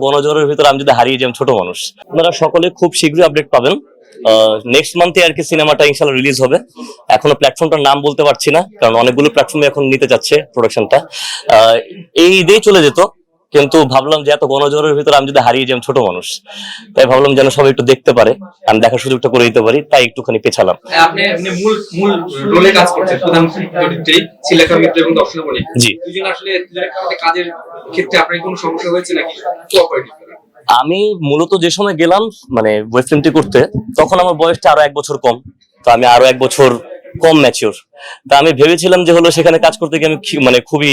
গণজোয়ারের ভিতরে আমি যদি হারিয়ে যাই ছোট মানুষ। আপনারা সকলে খুব শীঘ্রই আপডেট পাবেন। নেক্সট মান্থে আর কি সিনেমাটা ইনশাল্লাহ রিলিজ হবে। এখনও প্ল্যাটফর্মটার নাম বলতে পারছি না, কারণ অনেকগুলো প্ল্যাটফর্মে এখন নিতে যাচ্ছে প্রোডাকশনটা এই ঈদেই চলে যেত। কিন্তু ভাবলাম যে এত গণজোয়ারের ভিতরে আমি যদি হারিয়ে যাই ছোট মানুষ। তাই ভাবলাম যেন সবাই একটু দেখতে পারে আমি দেখার সুযোগটা করে দিতে পারি তাই একটুখানি পেছালাম। জি। দুজন আসলে দুজনের সাথে কাজের ক্ষেত্রে আপনার কোনো সমস্যা হয়েছে নাকি? আমি মূলত যে সময় গেলাম মানে ওয়েব ফিল্মটি করতে তখন আমার বয়সটা আরও এক বছর কম তো আমি আরও এক বছর কম ম্যাচিওর তা আমি ভেবেছিলাম যে হলো সেখানে কাজ করতে গিয়ে আমি মানে খুবই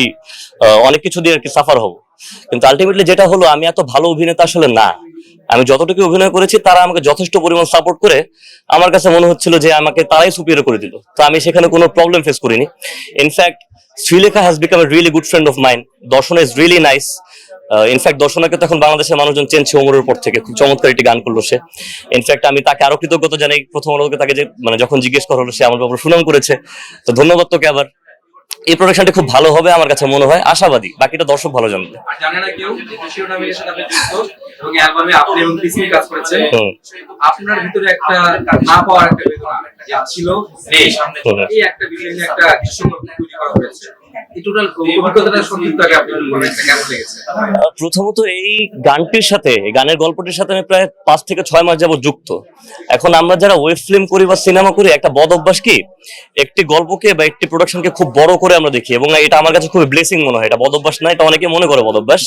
অনেক কিছু দিয়ে আর কি সাফার হব। কিন্তু আলটিমেটলি যেটা হলো, আমি এত ভালো অভিনেতা আসলে না। আমি যতটুকু অভিনয় করেছি, তারা আমাকে যথেষ্ট পরিমাণ সাপোর্ট করে। আমার কাছে মনে হচ্ছিল যে আমাকে তারাই সুপিরিয়র করে দিল। তো আমি সেখানে কোনো প্রবলেম ফেস করিনি। In fact Sreelekha has become a really good friend of mine Darshan is really nice in fact দর্শনাকে তো এখন বাংলাদেশের মানুষজন চেনছে ওমরের পর থেকে। খুব চমৎকার একটি গান করল সে। ইনফ্যাক্ট আমি তাকে আরও কৃতজ্ঞতা জানাই। প্রথম আলোকে তাকে যে মানে যখন জিজ্ঞেস করা হলো, সে আমার ব্যাপারে সুনাম করেছে। তো ধন্যবাদ তোকে আবার। এই প্রোডাকশনটা খুব ভালো হবে আমার কাছে মনে হয়। আশাবাদী বাকিটা দর্শক ভালো জানবে। আর জানে না কেউ শিরোনামের সাথে আপনি যুক্ত এবং অ্যালবামে আপনি এবং কাজ করেছেন। আপনার ভিতরে একটা না পাওয়ার একটা বেদনা ছিল নেই। হুম। এই একটা বিষয় নিয়ে একটা দৃশ্য তৈরি করা হয়েছে। প্রথমত এই গানটির সাথে গানের গল্পটির সাথে আমি প্রায় পাঁচ থেকে ছয় মাস যাবত যুক্ত। এখন আমরা যারা ওয়েব ফিল্ম করি বা সিনেমা করি একটা বদ অভ্যাস কি? একটি গল্পকে বা একটি প্রোডাকশনকে খুব বড় করে আমরা দেখি এবং এটা আমার কাছে খুবই ব্লেসিং মনে হয়। এটা বদ অভ্যাস না এটা অনেকে মনে করে বদ অভ্যাস।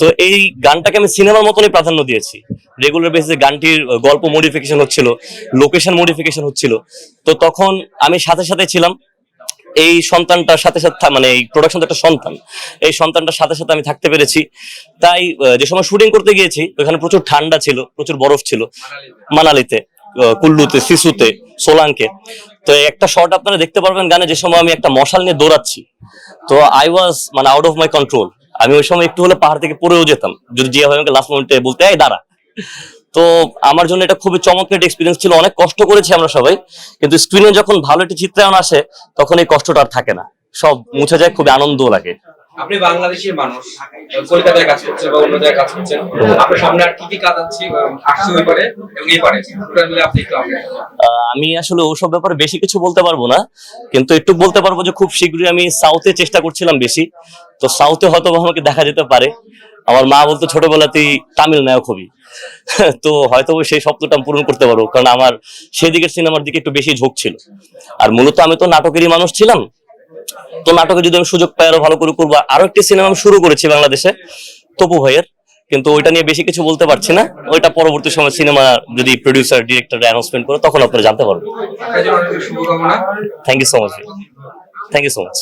তো এই গানটাকে আমি সিনেমার মতনই প্রাধান্য দিয়েছি। রেগুলার বেসিসে গানটির গল্প মডিফিকেশন হচ্ছিল লোকেশন মডিফিকেশন হচ্ছিল। তো তখন আমি সাথে সাথে ছিলাম। এই সন্তানটার সাথে সাথে মানে এই প্রোডাকশন একটা সন্তান। এই সন্তানটার সাথে সাথে আমি থাকতে পেরেছি। তাই যে সময় শুটিং করতে গিয়েছি ওখানে প্রচুর ঠান্ডা ছিল প্রচুর বরফ ছিল। মানালিতে। কুল্লুতে সিসুতে সোলাঙ্কে তো একটা শর্ট আপনারা দেখতে পারবেন গানে যে সময় আমি একটা মশাল নিয়ে দৌড়াচ্ছি। তো আই ওয়াজ মানে আউট অফ মাই কন্ট্রোল আমি ওই সময় একটু হলে পাহাড় থেকে পড়েও যেতাম। যদি জিয়া ভাই আমাকে লাস্ট মোমেন্টে বলতে এই দাঁড়া। তো আমার জন্য এটা খুবই চমৎকার এক্সপিরিয়েন্স ছিল। অনেক কষ্ট করেছি আমরা সবাই কিন্তু স্ক্রিনে যখন ভালো একটি চিত্রায়ন আসে তখন এই কষ্টটা আর থাকে না। সব মুছে যায় খুবই আনন্দ লাগে। আপনি বাংলাদেশের মানুষ কলকাতায় কাজ করছেন বা অন্য জায়গায় কাজ করছেন আপনার সামনে আর কি কি কাজ আছে আসছে ওই পারে এবং এই পারে আপনি একটু আহ, আমি আসলে ওসব ব্যাপারে বেশি কিছু বলতে পারব না কিন্তু একটু বলতে পারব যে খুব শীঘ্রই আমি সাউথে চেষ্টা করছিলাম বেশি। তো সাউথে হয়তো আমাকে দেখা যেতে পারে। আমার মা বলতো ছোটবেলাতেই তামিল নায়ক হবি। তো হয়তো সেই স্বপ্নটা পূরণ করতে পারব কারণ আমার সেদিকের সিনেমার দিকে একটু বেশি ঝোঁক ছিল। আর মূলত আমি তো নাটকেরই মানুষ ছিলাম। তো নাটকে যদি আমি সুযোগ পাই আরও ভালো করে করব আরও একটি সিনেমা আমি শুরু করেছি বাংলাদেশে তপু ভাইয়ের। কিন্তু ওইটা নিয়ে বেশি কিছু বলতে পারছি না। ওইটা পরবর্তী সময় সিনেমা যদি প্রডিউসার ডিরেক্টর অ্যানাউন্সমেন্ট করে তখন আপনারা জানতে পারবেন। Thank you so much thank you so much